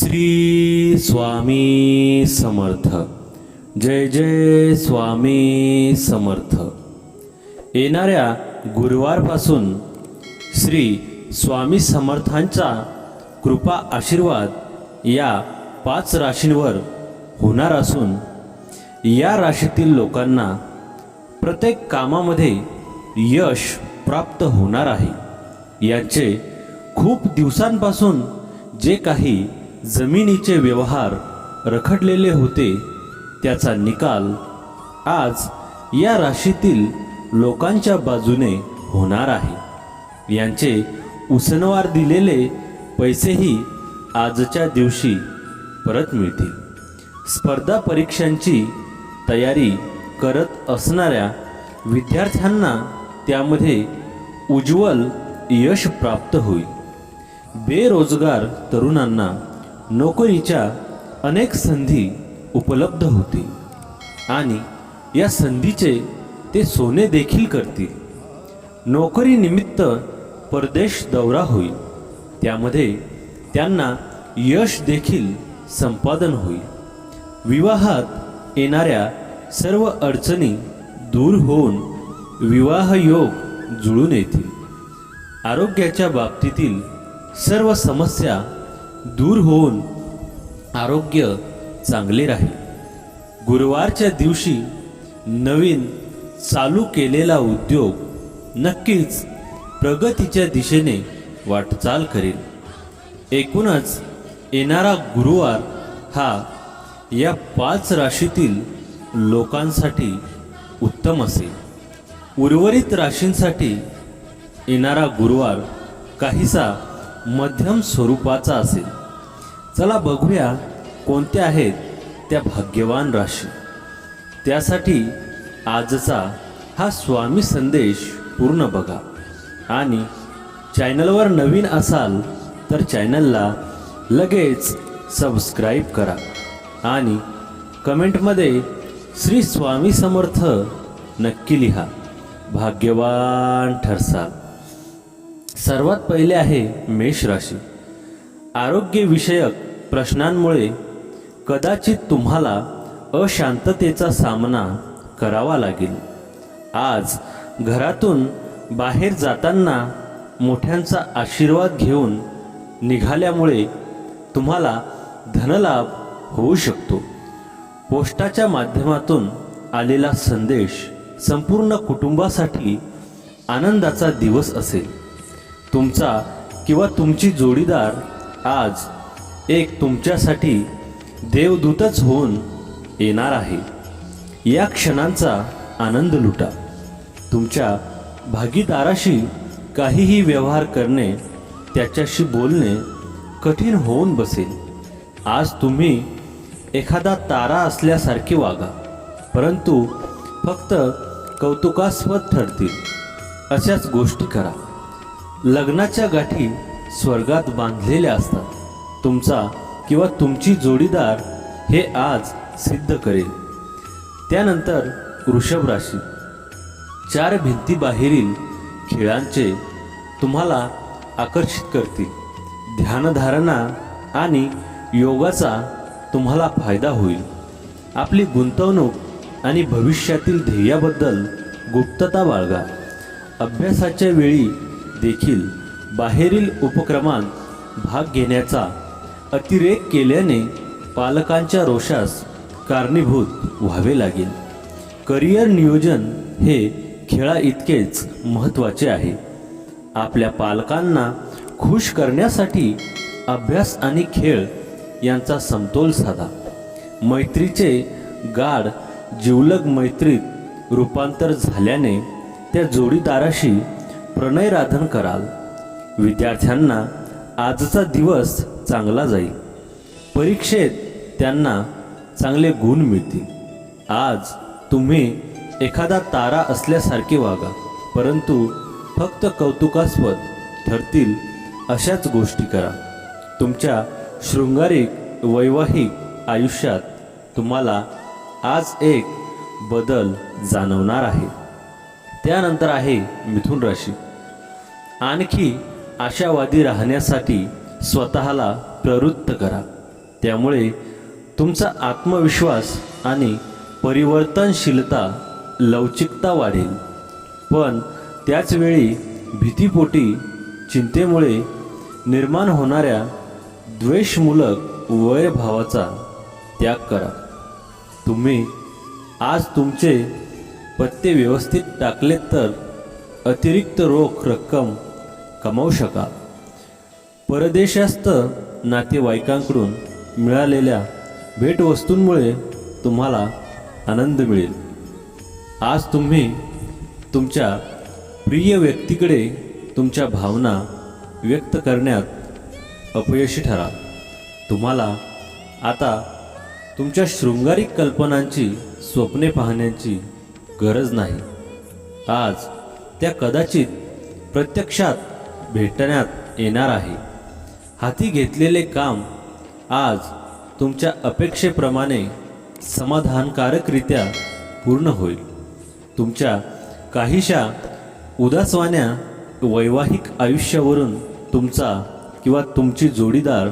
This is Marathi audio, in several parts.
श्री स्वामी समर्थ. जय जय स्वामी समर्थ. येणाऱ्या गुरुवारपासून श्री स्वामी समर्थांचा कृपा आशीर्वाद या पाच राशींवर होणार असून या राशीतील लोकांना प्रत्येक कामामध्ये यश प्राप्त होणार आहे. याचे खूप दिवसांपासून जे काही जमिनीचे व्यवहार रखडलेले होते त्याचा निकाल आज या राशीतील लोकांच्या बाजूने होणार आहे. यांचे उसनवार दिलेले पैसेही आजच्या दिवशी परत मिळतील. स्पर्धा परीक्षांची तयारी करत असणाऱ्या विद्यार्थ्यांना त्यामध्ये उज्ज्वल यश प्राप्त होईल. बेरोजगार तरुणांना नोकरीच्या अनेक संधी उपलब्ध होतील. आणि या संधीचे ते सोने देखील करतील. नोकरीनिमित्त परदेश दौरा होईल. त्यामध्ये त्यांना यश देखील संपादन होईल. विवाहात येणाऱ्या सर्व अडचणी दूर होऊन विवाह योग जुळून येतील. आरोग्याच्या बाबतीतील सर्व समस्या दूर होऊन आरोग्य चांगले राहील. गुरुवारच्या दिवशी नवीन चालू केलेला उद्योग नक्कीच प्रगतीच्या दिशेने वाटचाल करेल. एकूणच येणारा गुरुवार हा या पाच राशीतील लोकांसाठी उत्तम असेल. उर्वरित राशींसाठी येणारा गुरुवार काहीसा मध्यम स्वरूपाचा असेल. चला बघूया कोणत्या आहेत त्या भाग्यवान राशी. त्यासाठी आजचा हा स्वामी संदेश पूर्ण बघा. आणि चॅनलवर नवीन असाल तर चॅनलला लगेच सबस्क्राईब करा. आणि कमेंटमध्ये श्री स्वामी समर्थ नक्की लिहा. भाग्यवान ठरसाल. सर्वात पहिले आहे मेष राशी. आरोग्यविषयक प्रश्नांमुळे कदाचित तुम्हाला अशांततेचा सामना करावा लागेल. आज घरातून बाहेर जाताना मोठ्यांचा आशीर्वाद घेऊन निघाल्यामुळे तुम्हाला धनलाभ होऊ शकतो. पोस्टाच्या माध्यमातून आलेला संदेश संपूर्ण कुटुंबासाठी आनंदाचा दिवस असेल. तुमचा किंवा तुमची जोडीदार आज एक तुमच्यासाठी देवदूतच होऊन येणार आहे. या क्षणांचा आनंद लुटा. तुमच्या भागीदाराशी काहीही व्यवहार करणे त्याच्याशी बोलणे कठीण होऊन बसेल. आज तुम्ही एखादा तारा असल्यासारखे वागा परंतु फक्त कौतुकास्पद ठरतील. अशाच गोष्टी करा. लग्नाच्या गाठी स्वर्गात बांधलेल्या असतात. तुमचा किंवा तुमची जोडीदार हे आज सिद्ध करेल. त्यानंतर वृषभ राशी. चार भिंतीबाहेरील खेळांचे तुम्हाला आकर्षित करतील. ध्यानधारणा आणि योगाचा तुम्हाला फायदा होईल. आपली गुंतवणूक आणि भविष्यातील ध्येयाबद्दल गुप्तता बाळगा. अभ्यासाच्या वेळी देखील बाहेरील उपक्रमांत भाग घेण्याचा अतिरेक केल्याने पालकांच्या रोषास कारणीभूत व्हावे लागेल. करिअर नियोजन हे खेळा इतकेच महत्त्वाचे आहे. आपल्या पालकांना खुश करण्यासाठी अभ्यास आणि खेळ यांचा समतोल साधा. मैत्रीचे गाढ जिवलग मैत्रीत रूपांतर झाल्याने त्या जोडीदाराशी प्रणयराधन कराल. विद्यार्थ्यांना आजचा दिवस चांगला जाईल. परीक्षेत त्यांना चांगले गुण मिळतील. आज तुम्ही एखादा तारा असल्यासारखे वागा परंतु फक्त कौतुकास्पद ठरतील अशाच गोष्टी करा. तुमच्या शृंगारिक वैवाहिक आयुष्यात तुम्हाला आज एक बदल जाणवणार आहे. त्यानंतर आहे मिथुन राशी. आणखी आशावादी राहण्यासाठी स्वतःला प्रवृत्त करा. त्यामुळे तुमचा आत्मविश्वास आणि परिवर्तनशीलता लवचिकता वाढेल. पण त्याचवेळी भीतीपोटी चिंतेमुळे निर्माण होणाऱ्या द्वेषमूलक वयभावाचा त्याग करा. तुम्ही आज तुमचे पत्ते व्यवस्थित टाकलेत तर अतिरिक्त रोख रक्कम कमावू शकाल परदेशास्त नातेवाईकांकडून मिळालेल्या भेटवस्तूंमुळे तुम्हाला आनंद मिळेल. आज तुम्ही तुमच्या प्रिय व्यक्तीकडे तुमच्या भावना व्यक्त करण्यात अपयशी ठरा. तुम्हाला आता तुमच्या शृंगारिक कल्पनांची स्वप्ने पाहण्याची गरज नाही. आज त्या कदाचित प्रत्यक्षात भेटण्यात येणार आहे. हाती घेतलेले काम आज तुमच्या अपेक्षेप्रमाणे समाधानकारकरित्या पूर्ण होईल. तुमच्या काहीशा उदासवाण्या वैवाहिक आयुष्यावरून तुमचा किंवा तुमची जोडीदार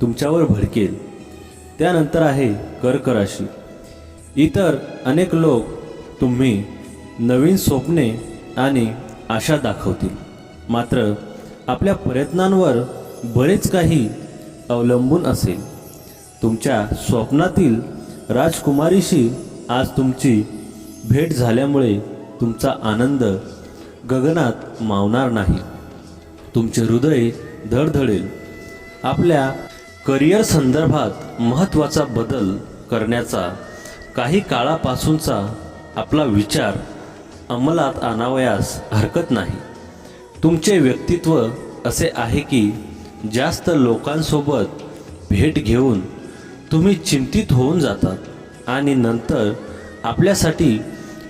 तुमच्यावर भडकेल. त्यानंतर आहे कर्क राशी इतर अनेक लोक तुम्ही नवीन स्वप्ने आणि आशा दाखवतील. मात्र आपल्या प्रयत्नांवर बरेच काही अवलंबून असेल. तुमच्या स्वप्नातील राजकुमारीशी आज तुमची भेट झाल्यामुळे तुमचा आनंद गगनात मावणार नाही. तुमचे हृदय धडधडेल. आपल्या करिअर संदर्भात महत्त्वाचा बदल करण्याचा काही काळापासूनचा आपला विचार अंमलात आणावयास हरकत नाही. तुमचे व्यक्तित्व असे आहे की जास्त लोकांसोबत भेट घेऊन तुम्ही चिंतित होऊन जातात आणि नंतर आपल्यासाठी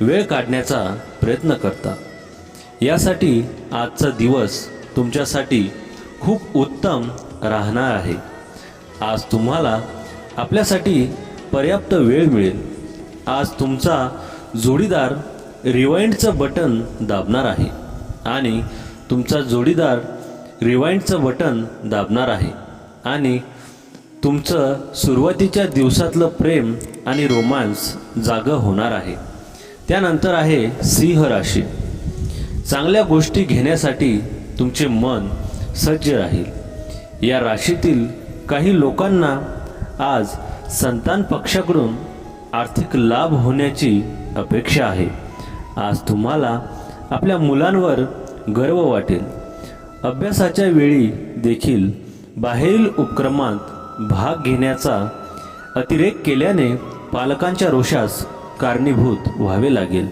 वेळ काढण्याचा प्रयत्न करता यासाठी आजचा दिवस तुमच्यासाठी खूप उत्तम राहणार आहे. आज तुम्हाला आपल्यासाठी पर्याप्त वेळ मिळेल. आज तुमचा जोडीदार रिवाइंडचं बटन दाबणार आहे. आणि तुमचा जोडीदार रिवाइंडचं बटन दाबणार आहे. आणि तुमचं सुरुवातीच्या दिवसातलं प्रेम आणि रोमांस जागं होणार आहे. त्यानंतर आहे सिंह राशी. चांगल्या गोष्टी घेण्यासाठी तुमचे मन सज्ज राहील. या राशीतील काही लोकांना आज संतान पक्षाकडून आर्थिक लाभ होण्याची अपेक्षा आहे. आज तुम्हाला आपल्या मुलांवर गर्व वाटेल. अभ्यासाच्या वेळी देखील बाहेरील उपक्रमात भाग घेण्याचा अतिरेक केल्याने पालकांच्या रोषास कारणीभूत व्हावे लागेल.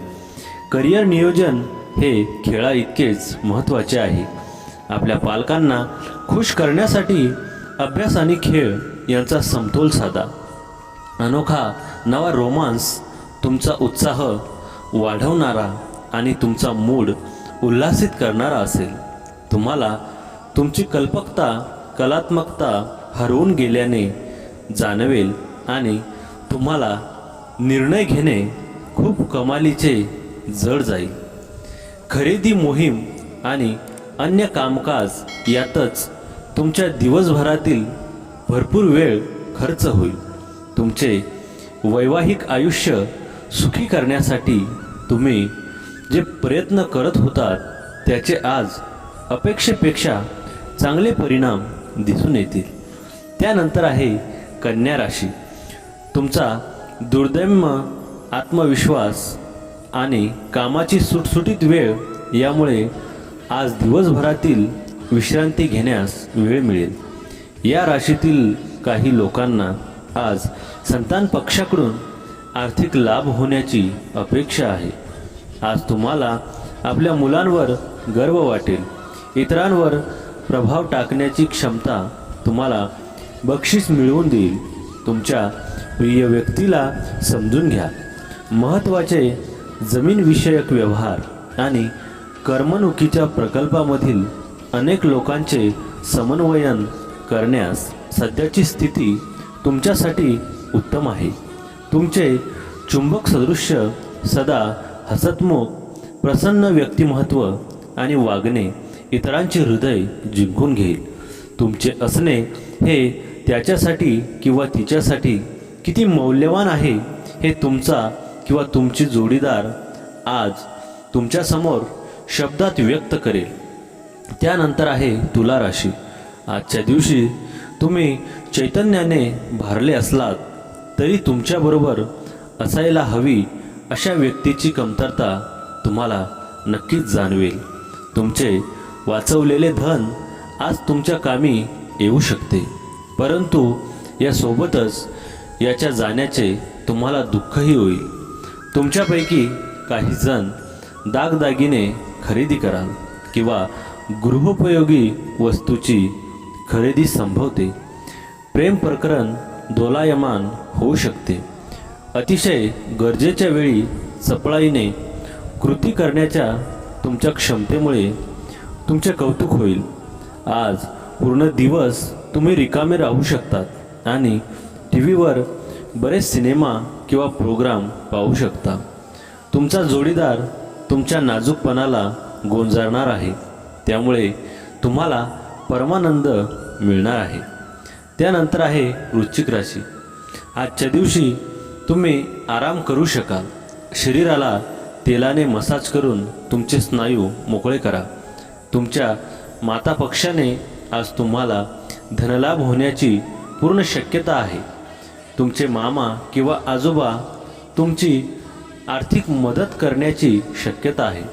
करिअर नियोजन हे खेळा इतकेच महत्त्वाचे आहे. आपल्या पालकांना खुश करण्यासाठी अभ्यास आणि खेळ यांचा समतोल साधा. अनोखा नवा रोमांस तुमचा उत्साह वाढवणारा आणि तुमचा मूड उल्हासित करणारा असेल. तुम्हाला तुमची कल्पकता कलात्मकता हरवून गेल्याने जाणवेल आणि तुम्हाला निर्णय घेणे खूप कमालीचे जड जाईल. खरेदी मोहीम आणि अन्य कामकाज यातच तुमच्या दिवसभरातील भरपूर वेळ खर्च होईल. तुमचे वैवाहिक आयुष्य सुखी करण्यासाठी तुम्ही जे प्रयत्न करत होतात त्याचे आज अपेक्षेपेक्षा चांगले परिणाम दिसून येतील. त्यानंतर आहे कन्या राशी. तुमचा दुर्दैम्य आत्मविश्वास आणि कामाची सुटसुटीत वेळ यामुळे आज दिवसभरातील विश्रांती घेण्यास वेळ मिळेल. या राशीतील काही लोकांना आज संतान पक्षाकडून आर्थिक लाभ होण्याची अपेक्षा आहे. आज तुम्हाला आपल्या मुलांवर गर्व वाटेल. इतरांवर प्रभाव टाकण्याची क्षमता तुम्हाला बक्षीस मिळवून देईल. तुमच्या प्रिय व्यक्तीला समजून घ्या. महत्त्वाचे जमीनविषयक व्यवहार आणि करमणुकीच्या प्रकल्पामधील अनेक लोकांचे समन्वयन करण्यास सध्याची स्थिती तुमच्यासाठी उत्तम आहे. तुमचे चुंबक सदृश्य सदा हसतमुख प्रसन्न व्यक्तिमत्व आणि वागणे इतरांचे हृदय जिंकून घेईल. तुमचे असणे हे त्याच्यासाठी किंवा तिच्यासाठी किती मौल्यवान आहे हे तुमचा किंवा तुमची जोडीदार आज तुमच्यासमोर शब्दात व्यक्त करेल. त्यानंतर आहे तुला राशी. आजच्या दिवशी तुम्ही चैतन्याने भारले असलात तरी तुमच्याबरोबर असायला हवी अशा व्यक्तीची कमतरता तुम्हाला नक्कीच जाणवेल. तुमचे वाचवलेले धन आज तुमच्या कामी येऊ शकते. परंतु यासोबतच याच्या जाण्याचे तुम्हाला दुःखही होईल. तुमच्यापैकी काही जण दागदागिने खरेदी कराल किंवा गृहोपयोगी वस्तूची खरेदी संभवते. प्रेम प्रकरण दोलायमान होऊ शकते. अतिशय गरजेच्या वेळी चपळाईने कृती करण्याच्या तुमच्या क्षमतेमुळे तुमचे कौतुक होईल. आज पूर्ण दिवस तुम्ही रिकामे राहू शकतात आणि टी व्हीवर बरेच सिनेमा किंवा प्रोग्राम पाहू शकता. तुमचा जोडीदार तुमच्या नाजूकपणाला गोंजारणार आहे. त्यामुळे तुम्हाला परमानंद मिळणार आहे. त्यानंतर आहे वृश्चिक राशी. आजच्या दिवशी तुम्ही आराम करू शकाल. शरीराला तेलाने मसाज करून तुमचे स्नायू मोकळे करा. तुमच्या माता पक्षाने आज तुम्हाला धनलाभ होण्याची पूर्ण शक्यता आहे. तुमचे मामा किंवा आजोबा तुमची आर्थिक मदत करण्याची शक्यता आहे.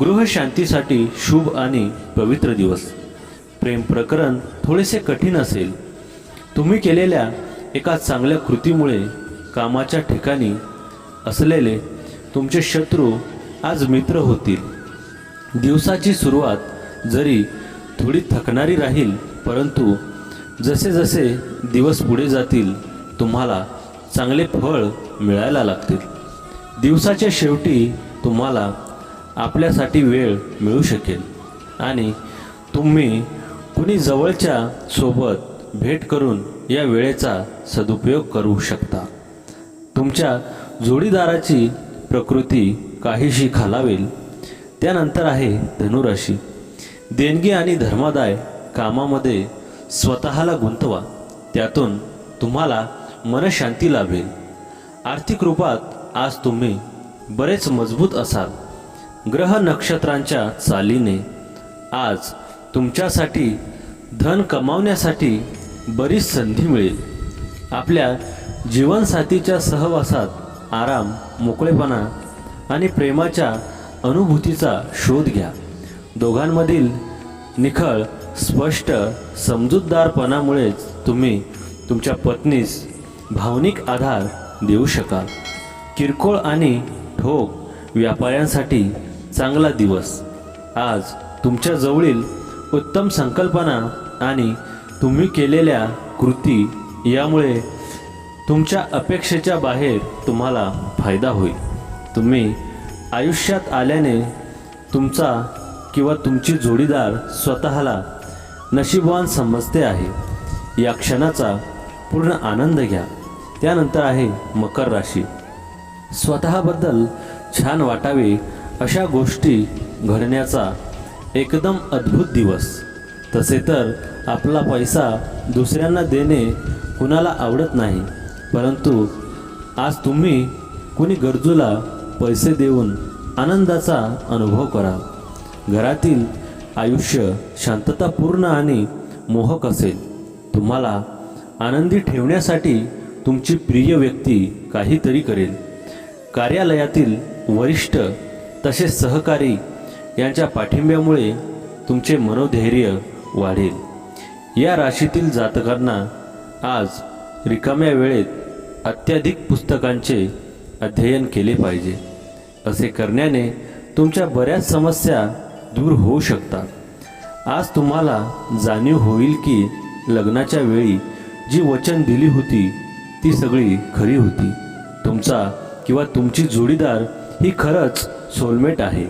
गृहशांतीसाठी शुभ आणि पवित्र दिवस. प्रेम प्रकरण थोडेसे कठीण असेल. तुम्ही केलेल्या एका चांगल्या कृतीमुळे कामाच्या ठिकाणी असलेले तुमचे शत्रू आज मित्र होतील. दिवसाची सुरुवात जरी थोडी थकणारी राहील परंतु जसे जसे दिवस पुढे जातील तुम्हाला चांगले फळ मिळायला लागतील. दिवसाच्या शेवटी तुम्हाला आपल्यासाठी वेळ मिळू शकेल आणि तुम्ही कुणी जवळच्या सोबत भेट करून या वेळेचा सदुपयोग करू शकता. तुमच्या जोडीदाराची प्रकृती काहीशी खालावेल. त्यानंतर आहे धनुराशी. देणगी आणि धर्मादाय कामामध्ये स्वतःला गुंतवा. त्यातून तुम्हाला मनशांती लाभेल. आर्थिक रूपात आज तुम्ही बरेच मजबूत असाल. ग्रह नक्षत्रांच्या चालीने आज तुमच्यासाठी धन कमावण्यासाठी बरीच संधी मिळेल. आपल्या जीवनसाथीच्या सहवासात आराम मोकळेपणा आणि प्रेमाच्या अनुभूतीचा शोध घ्या. दोघांमधील निखळ स्पष्ट समजूतदारपणामुळेच तुम्ही तुमच्या पत्नीस भावनिक आधार देऊ शकाल. किरकोळ आणि ठोक व्यापाऱ्यांसाठी चांगला दिवस. आज तुमच्या जवळील उत्तम संकल्पना आणि तुम्ही केलेल्या कृती यामुळे तुमच्या अपेक्षेच्या बाहेर तुम्हाला फायदा होईल. तुम्ही आयुष्यात आल्याने तुमचा किंवा तुमची जोडीदार स्वतःला नशीबवान समजते आहे. या क्षणाचा पूर्ण आनंद घ्या. त्यानंतर आहे मकर राशी. स्वतःबद्दल छान वाटावे अशा गोष्टी घडण्याचा एकदम अद्भुत दिवस. तसे तर आपला पैसा दुसऱ्यांना देणे कुणाला आवडत नाही. परंतु आज तुम्ही कुणी गरजूला पैसे देऊन आनंदाचा अनुभव करा. घरातील आयुष्य शांततापूर्ण आणि मोहक असेल. तुम्हाला आनंदी ठेवण्यासाठी तुमची प्रिय व्यक्ती काहीतरी करेल. कार्यालयातील वरिष्ठ तसेच सहकारी यांच्या पाठिंब्यामुळे तुमचे मनोधैर्य वाढेल. या राशीतील जातकांना आज रिकाम्या वेळेत अत्याधिक पुस्तकांचे अध्ययन केले पाहिजे. असे करण्याने तुमच्या बऱ्याच समस्या दूर होऊ शकतात. आज तुम्हाला जाणीव होईल की लग्नाच्या वेळी जी वचन दिली होती ती सगळी खरी होती. तुमचा किंवा तुमची जोडीदार ही खरंच सोलमेट आहे.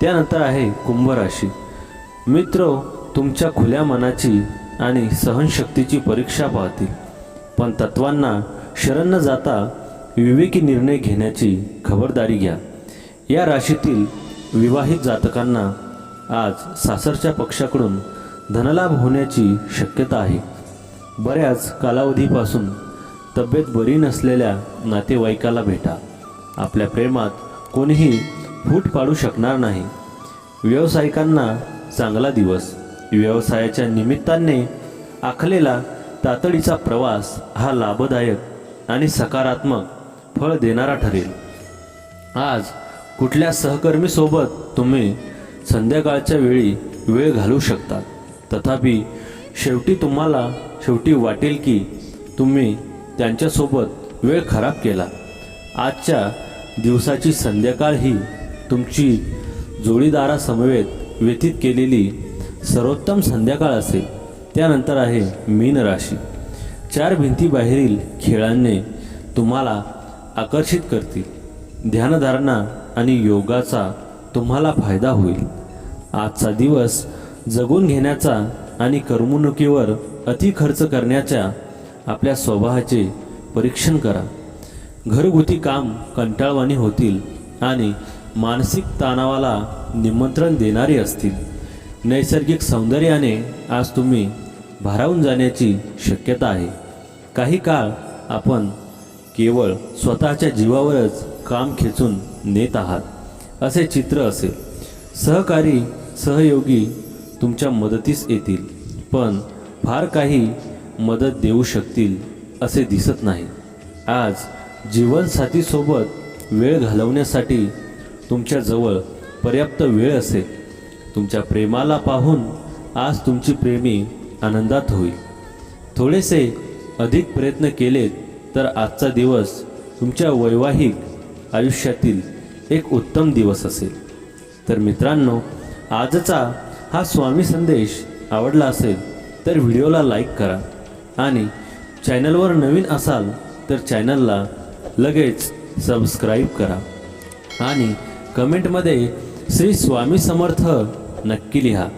त्यानंतर आहे कुंभराशी. मित्र तुमच्या खुल्या मनाची आणि सहनशक्तीची परीक्षा पाहतील. पण तत्वांना शरण न जाता विवेकी निर्णय घेण्याची खबरदारी घ्या. या राशीतील विवाहित जातकांना आज सासरच्या पक्षाकडून धनलाभ होण्याची शक्यता आहे. बऱ्याच कालावधीपासून तब्येत बरी नसलेल्या नातेवाईकाला भेटा. आपल्या प्रेमात कोणीही फूट पाडू शकणार नाही. व्यावसायिकांना चांगला दिवस. व्यवसायाच्या निमित्ताने आखलेला तातडीचा प्रवास हा लाभदायक आणि सकारात्मक फळ देणारा ठरेल. आज कुठल्या सहकर्मीसोबत तुम्ही संध्याकाळच्या वेळी वेळ घालवू शकता तथापि शेवटी तुम्हाला शेवटी वाटेल की तुम्ही त्यांच्यासोबत वेळ खराब केला. आजच्या दिवसाची संध्याकाळ ही तुमची जोडीदारासमवेत व्यतीत केलेली सर्वोत्तम संध्याकाळ असेल. त्यानंतर आहे मीन राशी. चार भिंतीबाहेरील खेळांनी तुम्हाला आकर्षित करतील. ध्यानधारणा आणि योगाचा तुम्हाला फायदा होईल. आजचा दिवस जगून घेण्याचा आणि करमणुकीवर अति खर्च करण्याच्या आपल्या स्वभावाचे परीक्षण करा. घरगुती काम कंटाळवाणी होतील आणि मानसिक तणावाला निमंत्रण देणारी असतील. नैसर्गिक सौंदर्याने आज तुम्ही भारावून जाण्याची शक्यता आहे. काही काळ आपण केवळ स्वतःच्या जीवावरच काम खेचून नेत आहात असे चित्र असेल. सहकारी सहयोगी तुमच्या मदतीस येतील पण फार काही मदत देऊ शकतील असे दिसत नाही. आज जीवनसाथीसोबत वेळ घालवण्यासाठी तुमच्याजवळ पर्याप्त वेळ असेल. तुमच्या प्रेमाला पाहून आज तुमची प्रेमी आनंदात होईल. थोडेसे अधिक प्रयत्न केलेत तर आजचा दिवस तुमच्या वैवाहिक आयुष्यातील एक उत्तम दिवस असेल. तर मित्रांनो आजचा हा स्वामी संदेश आवडला असेल तर व्हिडिओला लाईक करा आणि चॅनलवर नवीन असाल तर चॅनलला लगेच सबस्क्राईब करा. आणि कमेंटमध्ये श्री स्वामी समर्थ नक्की लिहा.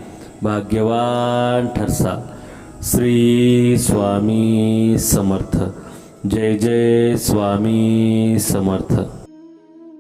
भाग्यवान ठरसा. श्री स्वामी समर्थ. जय जय स्वामी समर्थ.